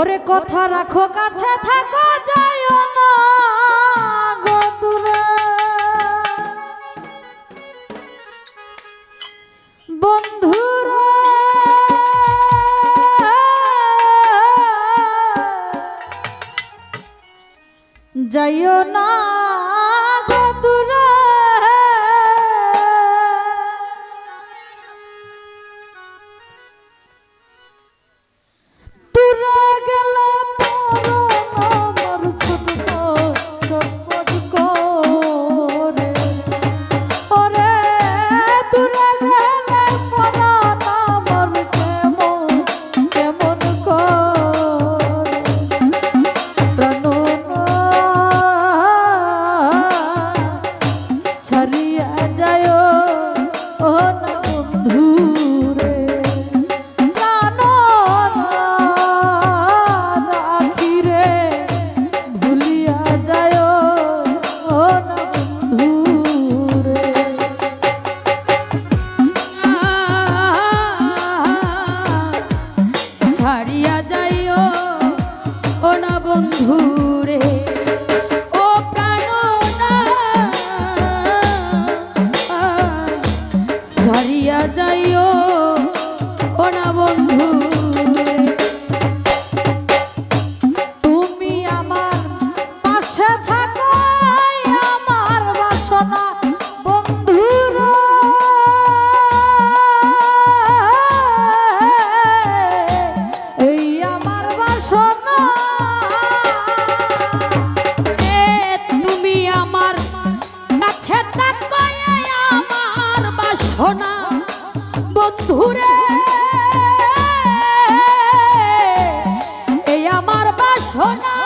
ওরে কথা রাখো কাছে থাকো যাইও না বন্ধুরা যাইও না। Ela সোনা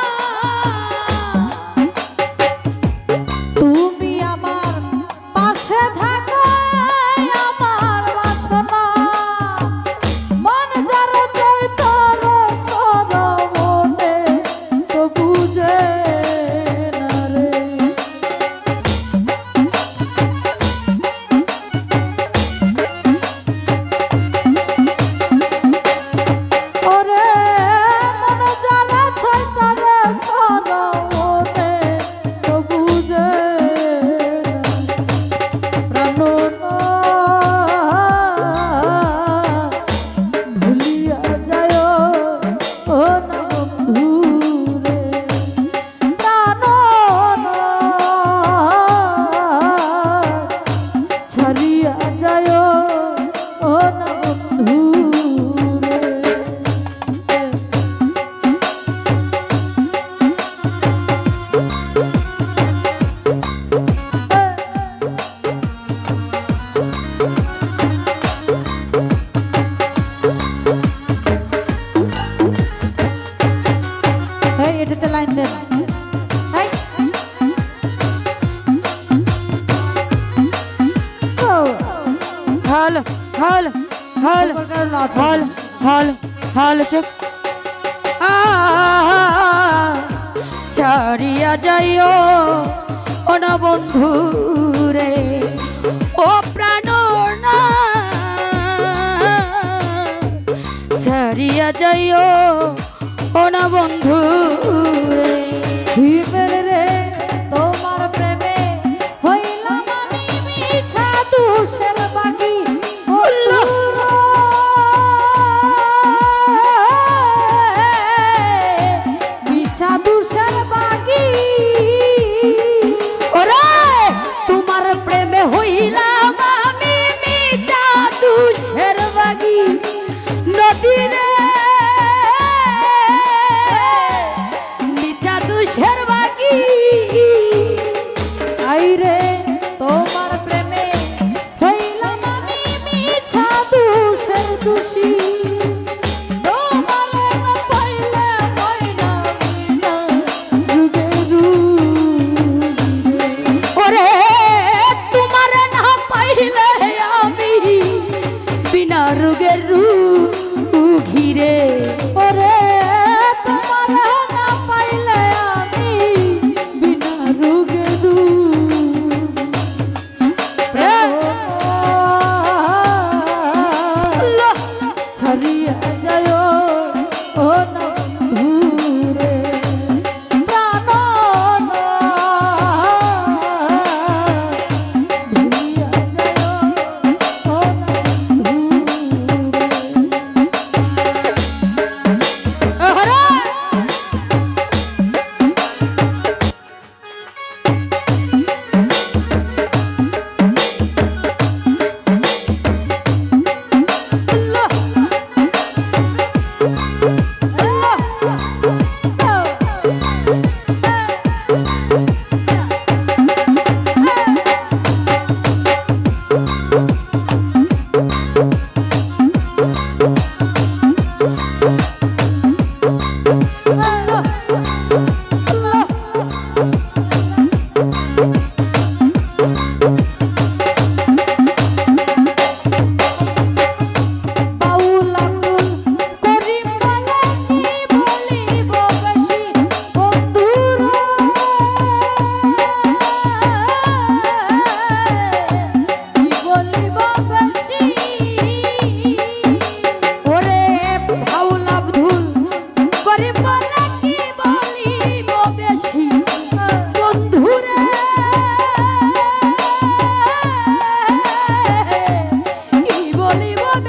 হল হল হল হল হল হল চোখ। ছাড়িয়া যাইও ও না বন্ধু রে, ও প্রাণ না। ছাড়িয়া যাইও ও না বন্ধু রে। হিমেল রে, তোমার প্রেমে হইলাম আমি মিছা দুশের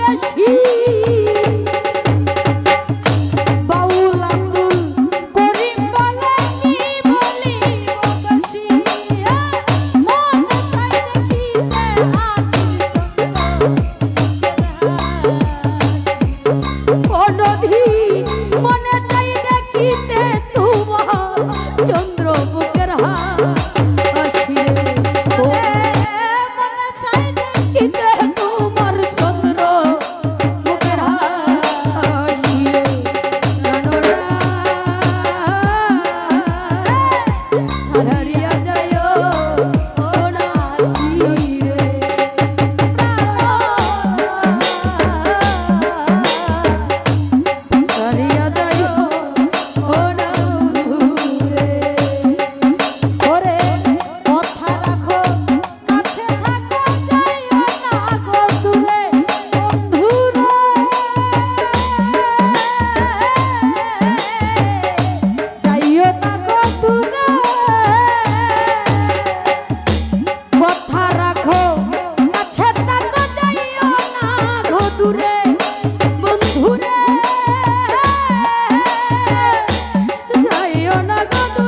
Yes, he. না কত